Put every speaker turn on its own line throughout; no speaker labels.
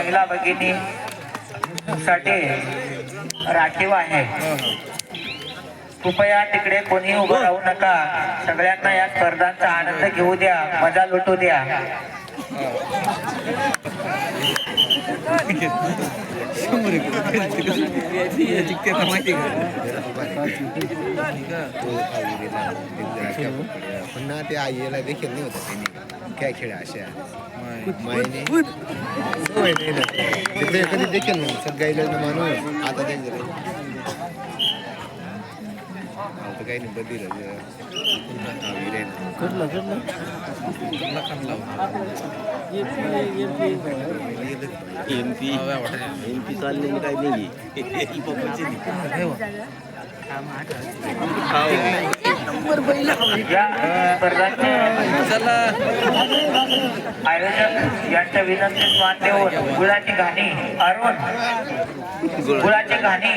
महिला भगिनी साठी राखीव आहे. कृपया तिकडे कोणी उभं राहू नका. सगळ्यांना या स्पर्धांचा आनंद घेऊ द्या. मजा लुटू द्या.
पुन्हा ते आईला देखील नाही होतं काय खेळ अशा मायने कधी देखील नाही सगळ्याला माणूस आता ते झालं? आता काही नाही बदल
एम पी. M P. चाललेली काय नाही
आयोजक यांच्या विनंतीस मान देऊन गुळाची घाणी अरुण. गुळाची घाणी.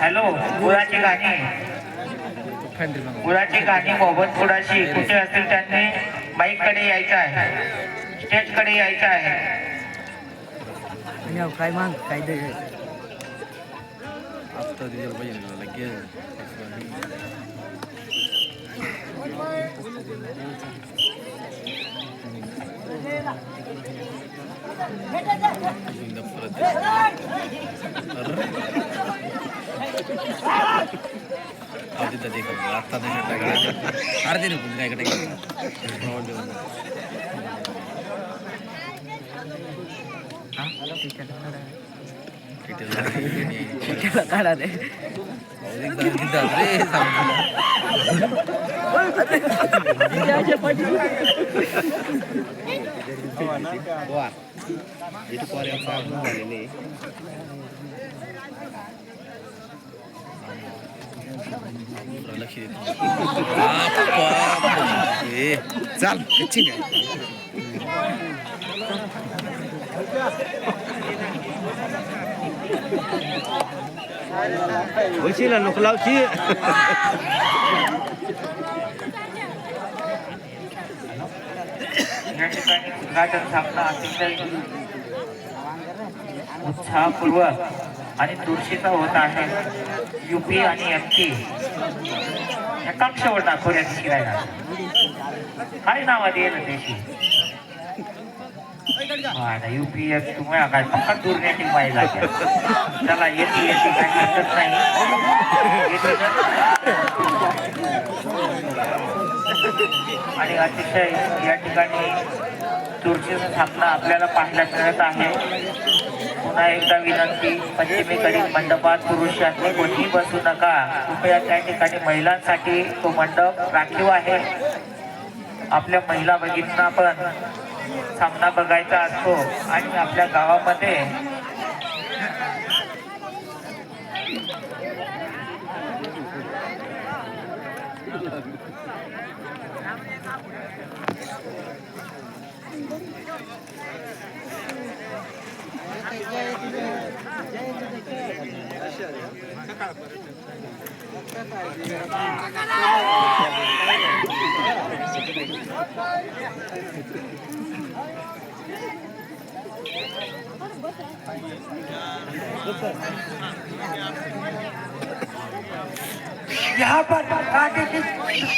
हॅलो गुळाची घाणी. गुळाची घाणी मोहम्मद कुडाशी कुठे असतील त्यांनी? बाईककडे यायचं आहे. स्टेजकडे यायचं आहे.
काय माग? काय दे
अर्धे काय कडे
काढा रे
वा इथे पर्यंत आपण झालेले
लक्ष देत
चाल कच्ची काय
वशिला लावची
या ठिकाणी उद्घाटन सामना अतिशय उत्साहपूर्वक आणि तुळशीचा होत आहे युपी आणि एम पी एकाक्षवर दाखवण्यात शिरायला काय नाव आधी आहे त्याची यू पी एस तुम्ही काय फक्त दूर पाहिजे महिला त्याला येते येते काही दिसत नाही. आणि अतिशय या ठिकाणी चुरशीचा सामना आपल्याला पाहायला मिळत आहे. पुन्हा एकदा विनंती पश्चिमेकडील मंडपात पुरुषांनी कोणीही बसू नका. कृपया त्या ठिकाणी महिलांसाठी तो मंडप राखीव आहे. आपल्या महिला भगिनींना पण. सामना बघायचा असतो आणि आपल्या गावामध्ये
यहाँ पर कांटे की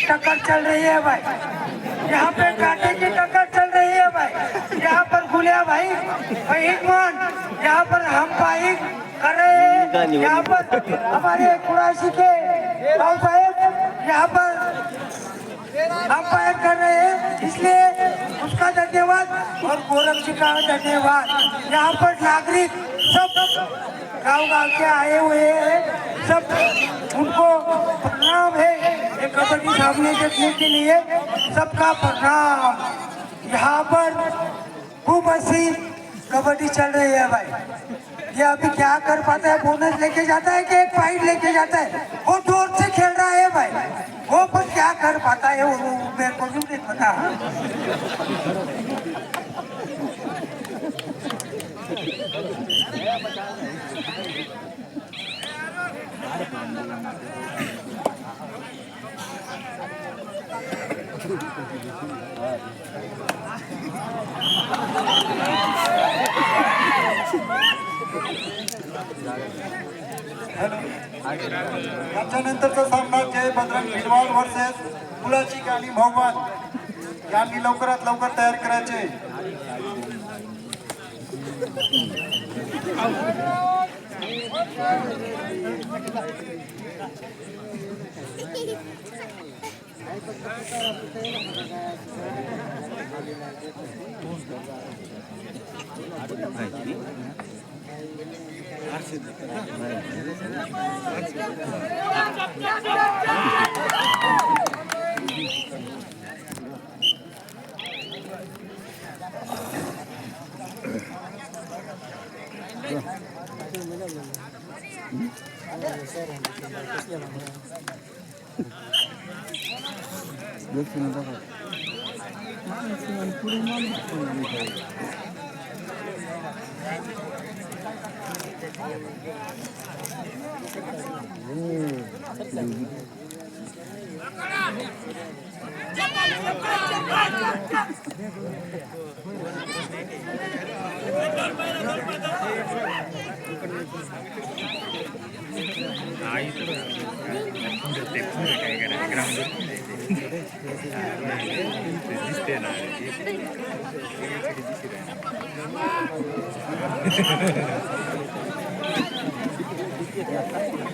टक्कर चल रही है भाई। यहाँ पे कांटे की टक्कर चल रही है भाई। यहाँ पर गुलिया भाई वहीद मान यहाँ पर हम भाई कर। रहे हैं यहाँ पर हमारे कुराशी के राव साहेब यहाँ पर बाइक कर रहे हैं, इसलिए उसका धन्यवाद और गोरख जी का धन्यवाद। यहाँ पर नागरिक सब गाँव गाँव के आए हुए हैं, सब उनको प्रणाम है ये कबड्डी सामने देखने के लिए, सबका प्रणाम। यहाँ पर खूब हँसी, कबड्डी चल रही है भाई। ये अभी क्या कर पाता है बोनस लेके जाता है कि एक फाइट लेके जाता है? वो ज़ोर से खेल रहा है भाई। हो, वो कुछ क्या कर पाता है वो मेरे को नहीं पता हेलो
याच्यानंतरचा सामना जय बजरंग भिडवाड वर्सेस मुलाची गाणी भगवान. यांनी लवकरात लवकर तयार करायचे.
Yok
şuna da bak. Kurumdan bir kurumdan bir kurumdan bir kurumdan. Gracias.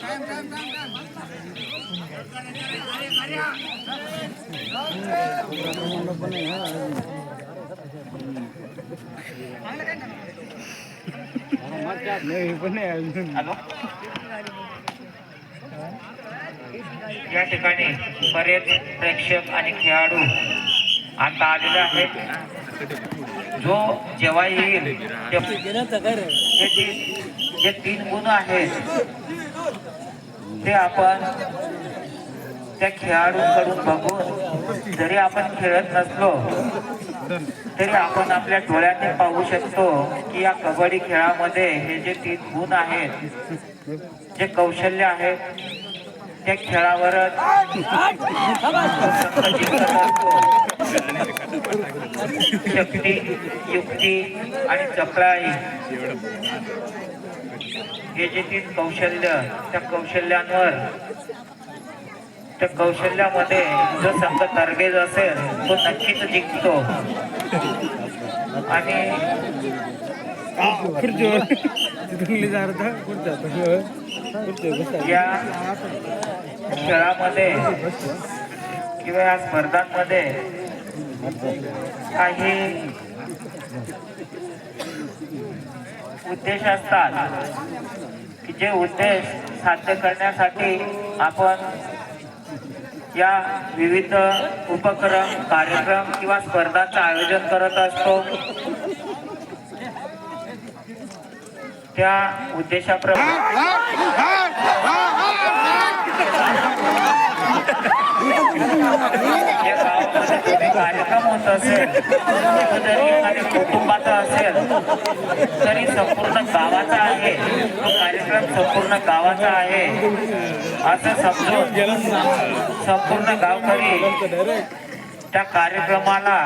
Time, time, time, time.
या ठिकाणी बरेच प्रेक्षक आणि खेळाडू आता आलेले आहेत. जो जेव्हा येईल जे तीन गुण आहेत ते आपण त्या खेळाडूंकडून बघून जरी आपण खेळत नसलो तरी आपण आपल्या डोळ्याने पाहू शकतो की या कबड्डी खेळामध्ये हे जे तीन गुण आहेत जे कौशल्य आहेत त्या खेळावरच शक्ती युक्ती आणि चपळाई हे जे तीन कौशल्य त्या कौशल्यांवर त्या कौशल्यामध्ये जो संघ तरबेज असेल तो नक्कीच जिंकतो. आणि या खेळामध्ये किंवा या स्पर्धांमध्ये काही उद्देश असतात की जे उद्देश साध्य करण्यासाठी आपण या विविध उपक्रम कार्यक्रम किंवा स्पर्धाचं आयोजन करत असतो. त्या उद्देशाप्रमाणे या गावामध्ये कुठे कार्यक्रम होत असेल जरी एखाद्या कुटुंबाचा असेल तरी संपूर्ण गावाचा आहे तो कार्यक्रम संपूर्ण गावाचा आहे असं समजून संपूर्ण गावकरी त्या कार्यक्रमाला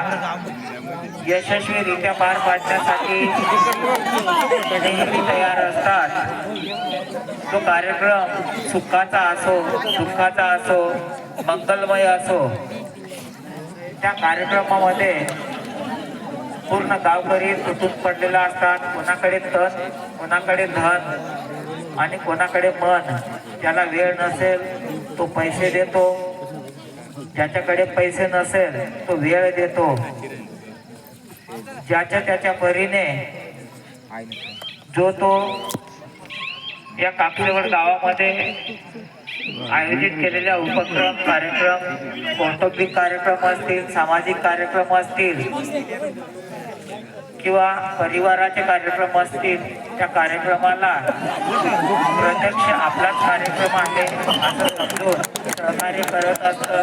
यशस्वीरित्या पार पाडण्यासाठी नेहमी तयार असतात तो कार्यक्रम सुखाचा असो दुःखाचा असो मंगलमय असो त्या कार्यक्रमामध्ये पूर्ण गावकरी तुटून पडलेला असतात. कोणाकडे तन कोणाकडे धन आणि कोणाकडे मन ज्याला वेळ नसेल तो पैसे देतो. ज्याच्याकडे पैसे नसेल तो वेळ देतो. ज्याच्या त्याच्या परीने जो तो या काकलेवड गावामध्ये आयोजित केलेल्या उपक्रम कार्यक्रम कौटुंबिक कार्यक्रम असतील सामाजिक कार्यक्रम असतील किंवा परिवाराचे कार्यक्रम असतील त्या कार्यक्रमाला प्रत्यक्ष आपलाच कार्यक्रम आहे असं समजून सहकार्य करत असतं.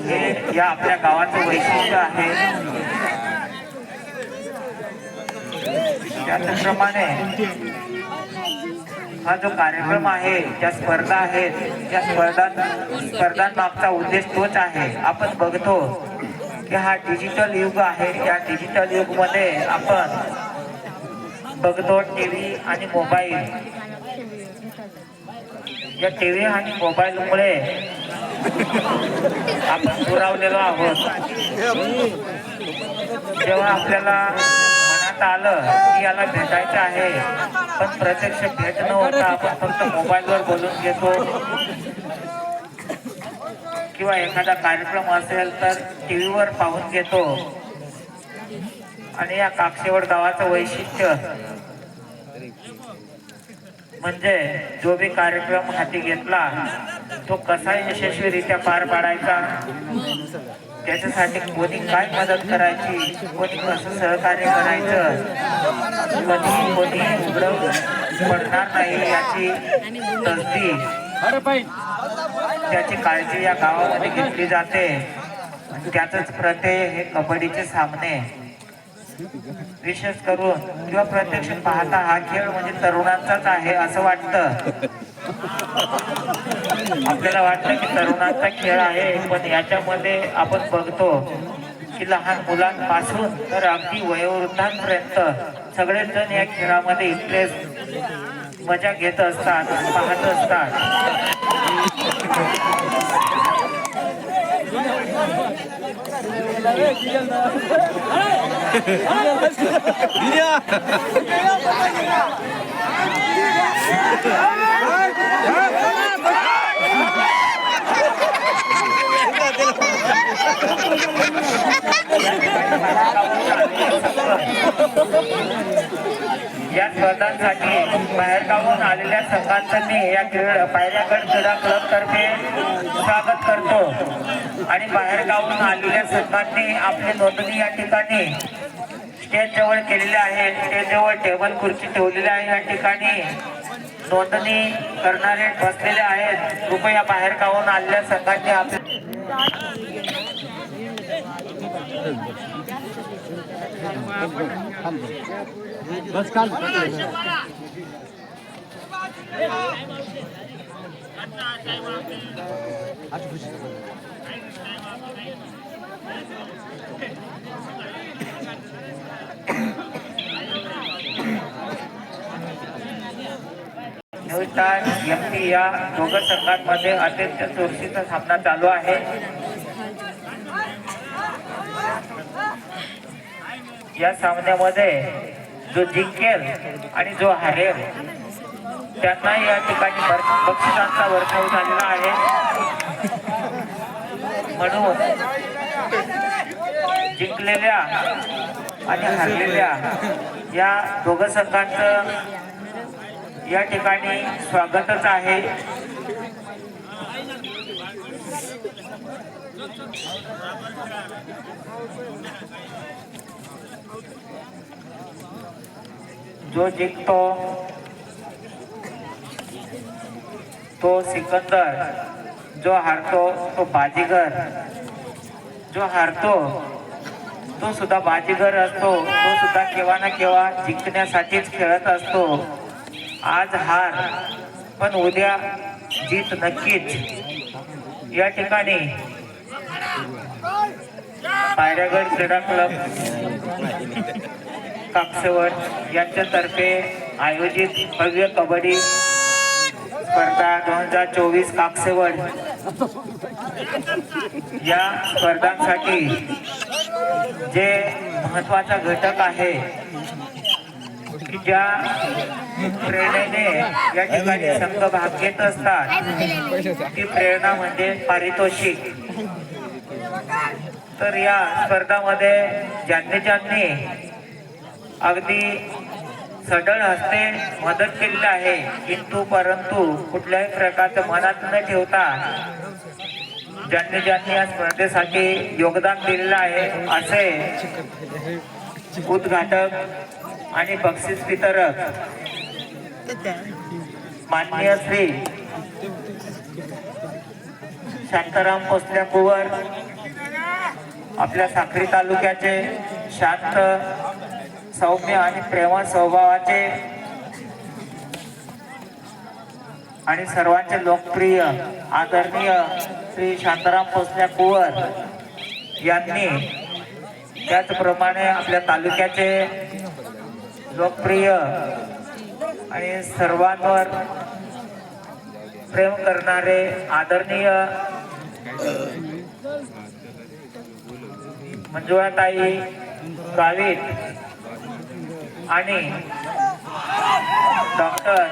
हे या आपल्या गावाचं वैशिष्ट्य आहे. त्याचप्रमाणे हा जो कार्यक्रम आहे ज्या स्पर्धा आहेत त्या स्पर्धा स्पर्धांमागचा उद्देश तोच आहे. आपण बघतो की हा डिजिटल युग आहे. या डिजिटल युगमध्ये आपण बघतो टीव्ही आणि मोबाईल या टीव्ही आणि मोबाईलमुळे आपण पुरावलेलो आहोत. जेव्हा आपल्याला मनात आलं की याला भेटायचं आहे पण प्रत्यक्ष भेट न होता आपण फक्त मोबाईलवर बोलून घेतो. किंवा एखादा कार्यक्रम असेल तर टी व्हीवर पाहून घेतो. आणि या काक्षेवड गावाचं वैशिष्ट्य म्हणजे जो बी कार्यक्रम हाती घेतला तो कसा यशस्वीरित्या पार पाडायचा? त्याच्यासाठी कोणी काय मदत करायची? कोणी कसं सहकार्य करायचं? कधी कोणी उघडं पडणार नाही याची तसदी. त्याची काळजी या गावामध्ये घेतली जाते. त्याच प्रत्यय हे कबड्डीचे सामने. विशेष करून किंवा प्रत्यक्ष पाहता हा खेळ म्हणजे तरुणांचाच आहे असं वाटतं. आपल्याला वाटतं की तरुणांचा खेळ आहे पण याच्यामध्ये आपण बघतो की लहान मुलांपासून तर अगदी वयोवृद्धांपर्यंत सगळेच जण या खेळामध्ये इंटरेस्ट मजा घेत असतात पाहत असतात या स्पर्धांसाठी बाहेरगावून आलेल्या संघांचं मी या क्रीडा पायऱ्यागड क्रीडा क्लब तर्फे स्वागत करतो. आणि बाहेरगावून आलेल्या संघांनी आपली नोंदणी या ठिकाणी स्टेज जवळ केलेली आहे. स्टेज जवळ टेबल खुर्ची ठेवलेली आहे. या ठिकाणी नोंदणी करणारे बसलेले आहेत. कृपया बाहेरगावून आलेल्या संघांनी आपली न्यूस्टार एम पी या दोघं संघांमध्ये अत्यंत चुरशीचा सामना चालू आहे. या सामन्यामध्ये जो जिंकेल आणि जो हारेल त्यांना या ठिकाणी बक्षिसांचा वर्षाव झालेला आहे. म्हणून जिंकलेल्या आणि हरलेल्या या दोघं संघांचं या ठिकाणी स्वागतच आहे. जो जिंकतो तो सिकंदर. जो हारतो तो बाजीगर. जो हारतो तो सुद्धा बाजीगर असतो. तो सुद्धा केव्हा ना केव्हा जिंकण्यासाठीच खेळत असतो. आज हार पण उद्या जीत नक्कीच. या ठिकाणी पायऱ्यागड क्रीडा क्लब कापसेवड यांच्यातर्फे आयोजित भव्य कबड्डी स्पर्धा दोन हजार चोवीस कापसेवड या स्पर्धांसाठी जे महत्त्वाचा घटक आहे की ज्या प्रेरणेने या ठिकाणी संघ भाग घेत असतात ती प्रेरणा म्हणजे पारितोषिक. तर या स्पर्धामध्ये ज्यांनी ज्यांनी अगदी सडळ हस्ते मदत केलेली आहे किंतु परंतु कुठल्याही प्रकारचं मनात न ठेवता ज्यांनी ज्यांनी या स्पर्धेसाठी योगदान दिलेलं आहे असे उद्घाटक आणि बक्षीस वितरक माननीय श्री शांताराम पोसल्या कुवर आपल्या साखरी तालुक्याचे शांत सौम्य आणि प्रेम स्वभावाचे आणि सर्वांचे लोकप्रिय आदरणीय श्री शांताराम पोसल्या कुवर यांनी त्याचप्रमाणे आपल्या तालुक्याचे लोकप्रिय आणि सर्वांवर प्रेम करणारे आदरणीय मंजुळाताई गावित आणि डॉक्टर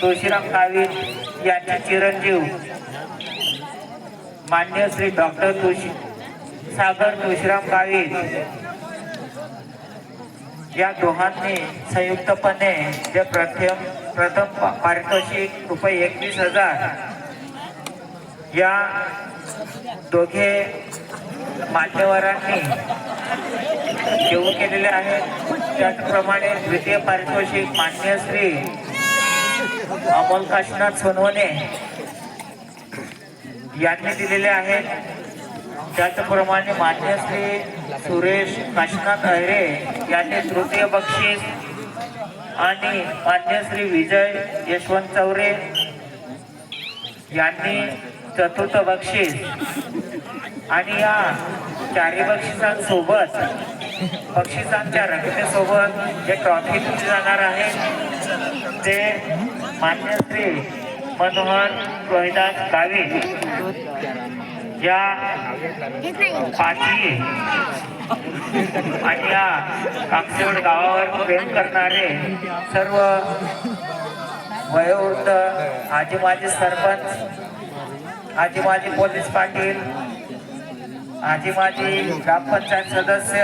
तुळशीराम गावित यांचे चिरंजीव. मान्य श्री डॉक्टर तुळशी सागर तुळशीराम गावित या दोघांनी संयुक्तपणे जे प्रथम प्रथम पारितोषिक रुपये एकवीस हजार या दोघे मान्यवरांनी देऊ केलेले आहेत. त्याचप्रमाणे द्वितीय पारितोषिक मान्य श्री अमोल काशीनाथ सोनवणे यांनी दिलेले आहेत त्याचप्रमाणे मान्य श्री सुरेश काशीनाथ अहिरे यांनी तृतीय बक्षीस आणि मान्य श्री विजय यशवंत चौरे यांनी चतुर्थ बक्षीस आणि या चारही बक्षिसांसोबत बक्षिसांच्या रकमेसोबत जे ट्रॉफी दिली जाणार आहे ते मान्य श्री मनोहर रोहिदास गावी या पाठी आणि या काकसेवड गावावर प्रेम करणारे सर्व वयोवृद्ध आजी माजी सरपंच आजी माजी पोलीस पाटील आजी माजी ग्रामपंचायत सदस्य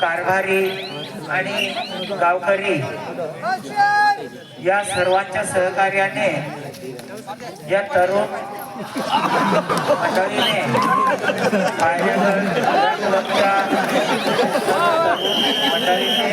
कारभारी आणि गावकरी या सर्वांच्या सहकार्याने या तरुण मंडळीने मंडळीने